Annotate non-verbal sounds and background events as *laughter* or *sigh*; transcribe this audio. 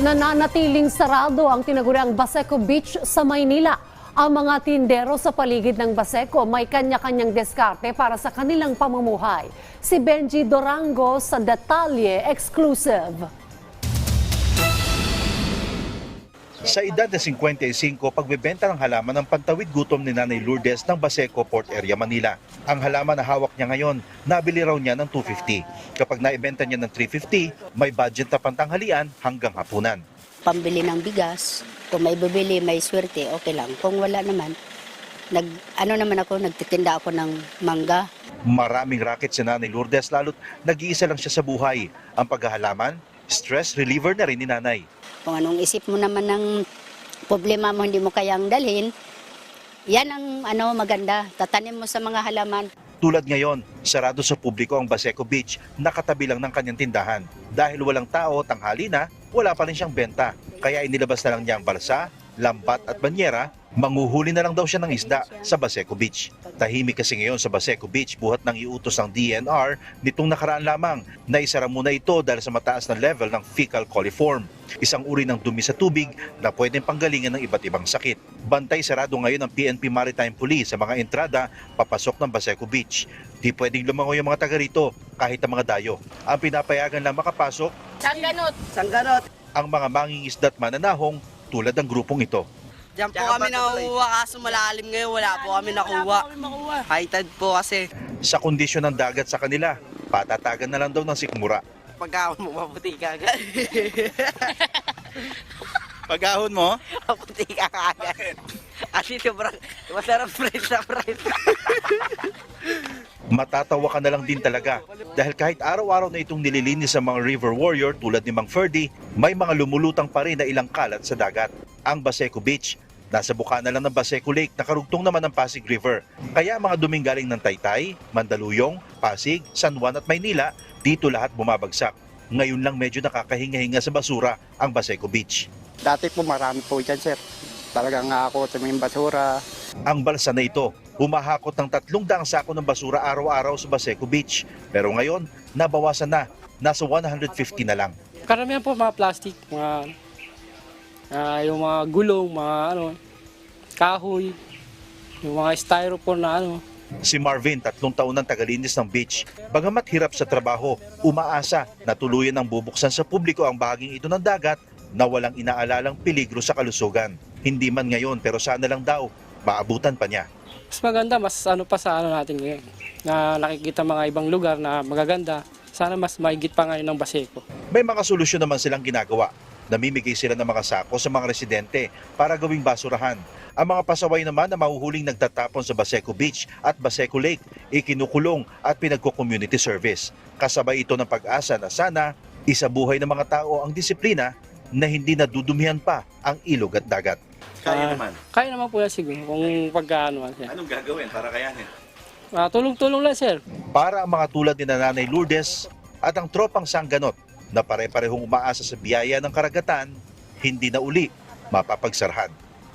Nananatiling sarado ang tinaguriang Baseco Beach sa Maynila. Ang mga tindero sa paligid ng Baseco may kanya-kanyang diskarte para sa kanilang pamumuhay. Si Benji Dorango sa Detalye Exclusive. Sa edad na 55, pagbebenta ng halaman ng pantawid gutom ni Nanay Lourdes ng Baseco Port Area, Manila. Ang halaman na hawak niya ngayon, nabili raw niya ng 250. Kapag naibenta niya ng 350, may budget na pantanghalian hanggang hapunan. pambili ng bigas. Kung may bibili, may swerte, okay lang. Kung wala naman, nag, ano naman ako, nagtitinda ako ng mangga. Maraming racket si Nanay Lourdes lalo't nag-iisa lang siya sa buhay. Ang paghahalaman, stress reliever na rin ni Nanay. Kung anong isip mo naman ng problema mo, hindi mo kayang dalhin, yan ang ano maganda. Tatanim mo sa mga halaman. Tulad ngayon, sarado sa publiko ang Baseco Beach, nakatabi lang ng kanyang tindahan. Dahil walang tao, tanghali na, wala pa rin siyang benta. Kaya inilabas na lang niya ang balsa, lambat at banyera, manguhuli na lang daw siya ng isda sa Baseco Beach. Tahimik kasi ngayon sa Baseco Beach buhat ng iutos ng DNR nitong nakaraan lamang na isara muna ito dahil sa mataas na level ng fecal coliform, isang uri ng dumi sa tubig na pwedeng panggalingan ng iba't ibang sakit. Bantay sarado ngayon ng PNP Maritime Police sa mga entrada papasok ng Baseco Beach. Di pwedeng lumangoy ang mga taga rito kahit ang mga dayo. Ang pinapayagan lang makapasok Sangganot. ang mga mangingisda at mananahong tulad ng grupong ito. Diyan po kami nakuha kaso malalim ngayon wala po kami nakuha. High tide po kasi. Sa kondisyon ng dagat sa kanila, patatagan na lang daw ng sikmura. Pagkahon mo maputi ka agad. Pagahon mo? maputi ka agad. *laughs* Kasi sobrang masarap fresh na fresh. *laughs* Matatawa ka na lang din talaga dahil kahit araw-araw na itong nililinis sa mga river warrior tulad ni Mang Ferdy, may mga lumulutang pa rin na ilang kalat sa dagat. Ang Baseco Beach, nasa bukana lang ng Baseco Lake na karugtong naman ng Pasig River. Kaya mga duming galing ng Taytay, Mandaluyong, Pasig, San Juan at Maynila, dito lahat bumabagsak. Ngayon lang medyo nakakahinga-hinga sa basura ang Baseco Beach. Dati po marami po dyan, sir. Talagang ako sa may basura. Ang balsa na ito, humahakot ng tatlong daang sako ng basura araw-araw sa Baseco Beach. Pero ngayon, nabawasan na. Nasa 150 na lang. Karamihan po mga plastic, mga ah, yung mga gulong, mga ano, kahoy, yung mga styrofoam na ano. Si Marvin, tatlong taon ng tagalinis ng beach. Bagamat hirap sa trabaho, umaasa na tuluyan ang bubuksan sa publiko ang bahaging ito ng dagat na walang inaalalang peligro sa kalusugan. Hindi man ngayon pero sana lang daw, maabutan pa niya. Mas maganda, mas ano pa sa ano natin ngayon, na nakikita mga ibang lugar na magaganda. Sana mas maigit pa ngayon ng Baseco. May mga solusyon naman silang ginagawa. Namimigay sila ng mga sako sa mga residente para gawing basurahan. Ang mga pasaway naman na mahuhuling nagtatapon sa Baseco Beach at Baseco Lake, ikinukulong at pinagko-community service. Kasabay ito ng pag-asa na sana isabuhay ng mga tao ang disiplina na hindi nadudumihan pa ang ilog at dagat. Kaya naman. Kaya naman po yan siguro kung pagkaano. Anong gagawin para kayanin? Ah, tulong-tulong lang sir. Para ang mga tulad ni Nanay Lourdes at ang tropang sangganot na pare-parehong umaasa sa biyaya ng karagatan, hindi na uli mapapagsarhan.